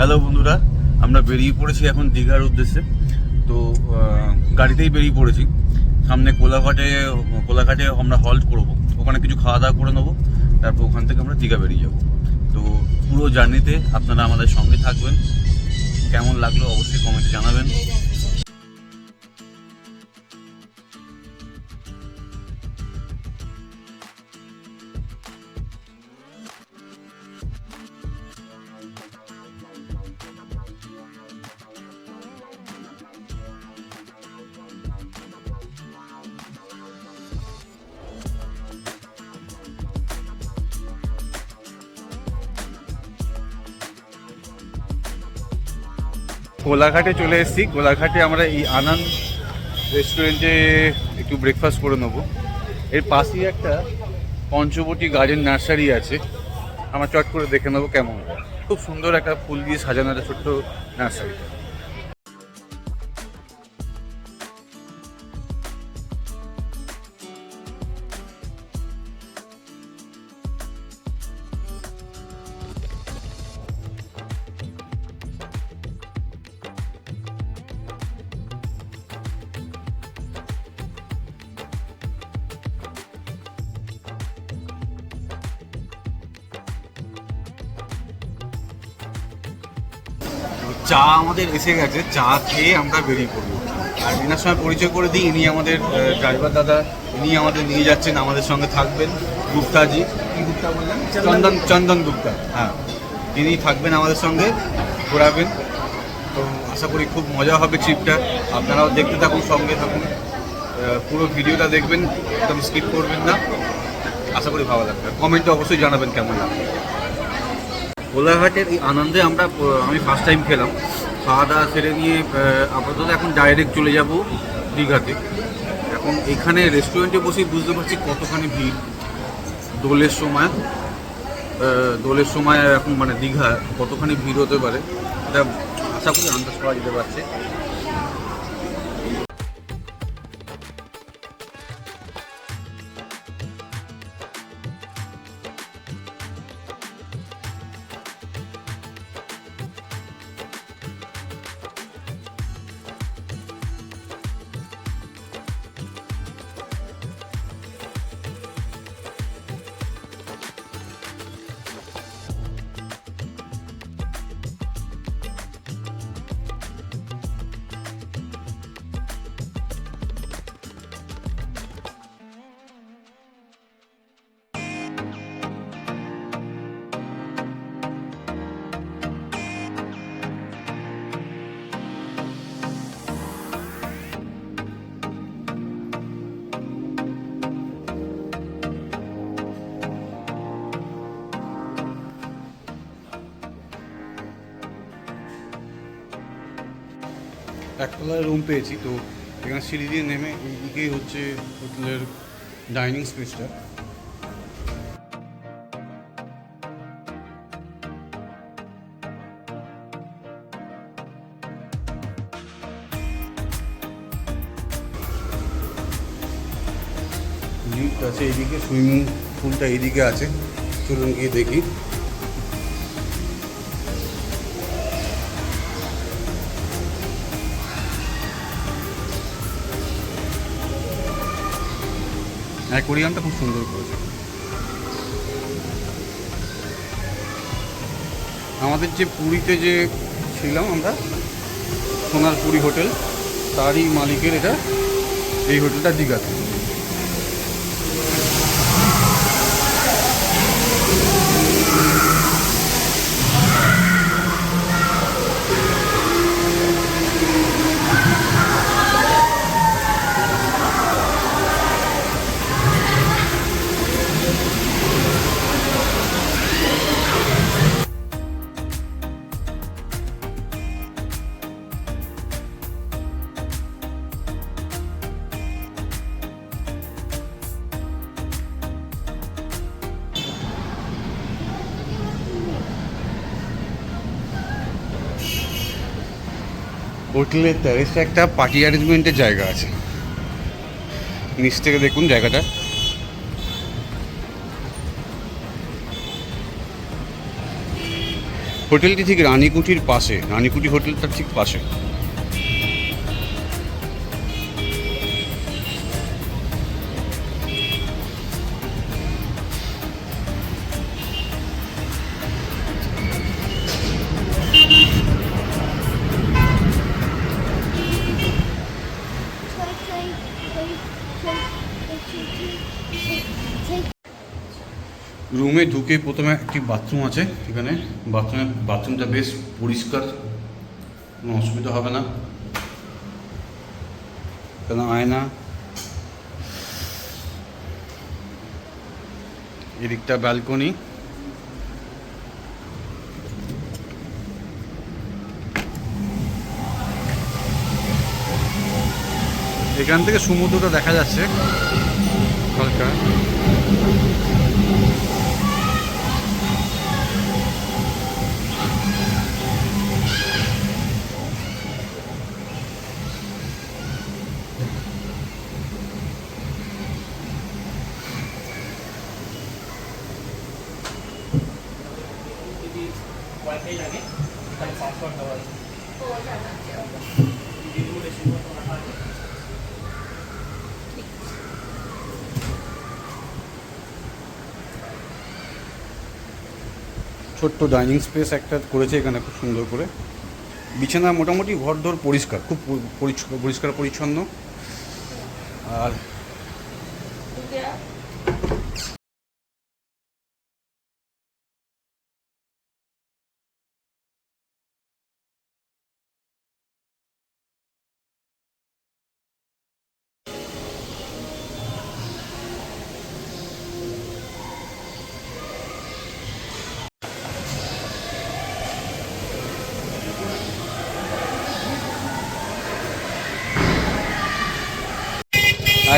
Hello বন্ধুরা। আমরা বেরিয়ে পড়েছি এখন দীঘার উদ্দেশ্যে। তো গাড়িতেই বেরিয়ে পড়েছি। সামনে কোলাঘাটে কোলাঘাটে আমরা হল্ট করব। ওখানে কিছু খাওয়া দাওয়া করে নেব। তারপর ওখান থেকে আমরা দীঘা বেরিয়ে যাব। তো, পুরো জার্নিতে আপনারা আমাদের সঙ্গে থাকবেন। কেমন লাগল অবশ্যই কমেন্টে জানাবেন। কোলাঘাটে চলে এসেছি। কোলাঘাটে আমরা এই আনন্দ রেস্টুরেন্টে একটু ব্রেকফাস্ট করে নেব। এর পাশেই একটা পঞ্চবটি গার্ডেন নার্সারি আছে। আমরা চট করে দেখে নেব কেমন খুব সুন্দর একটা ফুল দিয়ে সাজানো একটা ছোট্ট নার্সারি চা আমাদের এসে গেছে, চা খেয়ে আমরা বেরিয়ে পড়ব। আর এনার সঙ্গে পরিচয় করে দিই, ইনি আমাদের ড্রাইভার দাদা। ইনি আমাদের নিয়ে যাচ্ছেন, আমাদের সঙ্গে থাকবেন, গুপ্তাজি। কি গুপ্তা বললেন চন্দন চন্দন গুপ্তা হ্যাঁ। তিনি থাকবেন আমাদের সঙ্গে, ঘোরাবেন। তো আশা করি খুব মজা হবে ট্রিপটা আপনারাও দেখতে থাকুন, সঙ্গে থাকুন। পুরো ভিডিওটা দেখবেন, একদম স্কিপ করবেন না। আশা করি ভালো লাগবে। কমেন্টে অবশ্যই জানাবেন কেমন লাগবে কোলাঘাটের এই আনন্দে আমরা আমি ফার্স্ট টাইম খেলাম। খাওয়া দাওয়া সেরে নিয়ে আপাতত এখন ডাইরেক্ট চলে যাব দীঘাতে। এখন এখানে রেস্টুরেন্টে বসে বুঝতে পারছি কতখানি ভিড়। দোলের সময় দোলের সময় এখন মানে দীঘা কতখানি ভিড় হতে পারে, এটা আশা করি আন্দাজ করা যেতে পারছে। একতলায় রুম পেয়েছি, তো এখানে সিঁড়ি দিয়ে নেমে এইদিকেই হচ্ছে হোটেলের ডাইনিং স্পেসটা আছে এইদিকে সুইমিং পুলটা এইদিকে আছে, চলুন গিয়ে দেখি। অ্যাকোরিয়ামটা খুব সুন্দর করেছে। আমাদের যে পুরীতে যে ছিলাম আমরা সোনার পুরী হোটেল, তারই মালিকের এটা, এই হোটেলটা দীঘাতে। হোটেলের ট্যারেসে একটা পার্টি অ্যারেঞ্জমেন্টের জায়গা আছে। নিচ থেকে দেখুন জায়গাটা। হোটেলটি ঠিক রানীকুঠির পাশে। রানীকুঠি হোটেলটা ঠিক পাশে। রুমে ঢুকে প্রথমে একটি বাথরুম আছে এখানে। বাথরুমে, বাথরুমটা বেশ পরিষ্কার, কোনো অসুবিধা হবে না। কেন আয়না। এদিকটা ব্যালকনি। এখান থেকে সমুদ্রটা দেখা যাচ্ছে। হালকা। লাগে তাই পাসওয়ার্ড দেওয়া ছোট্ট ডাইনিং স্পেস একটা করেছে এখানে, খুব সুন্দর করে। বিছানা মোটামুটি ঘরদোর পরিষ্কার, খুব পরি- পরিষ্কার পরিষ্কার পরিচ্ছন্ন। আর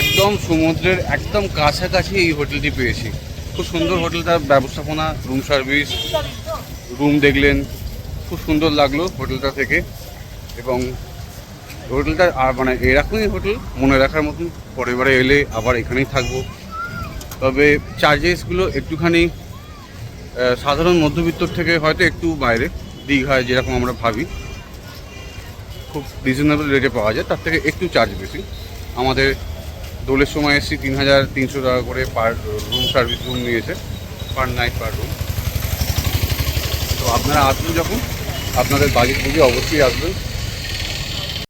একদম সমুদ্রের একদম কাছাকাছি এই হোটেলটি পেয়েছি। খুব সুন্দর হোটেলটার ব্যবস্থাপনা রুম সার্ভিস রুম দেখলেন। খুব সুন্দর লাগল হোটেলটা থেকে। এবং হোটেলটা আর মানে এরকমই হোটেল মনে রাখার মতন পরের বারে এলে আবার এখানেই থাকব। তবে চার্জেসগুলো একটুখানি সাধারণ মধ্যবিত্তর থেকে হয়তো একটু বাইরে, দীঘায় যেরকম আমরা ভাবি। খুব রিজনেবল রেটে পাওয়া যায়, তার থেকে একটু চার্জ বেশি। আমাদের দোলের সময় এসছি, তিন হাজার তিনশো টাকা করে পার রুম সার্ভিস রুম নিয়েছে পার নাইট পার রুম তো আপনারা আসবেন যখন, আপনাদের বাজেট বুঝে অবশ্যই আসবেন।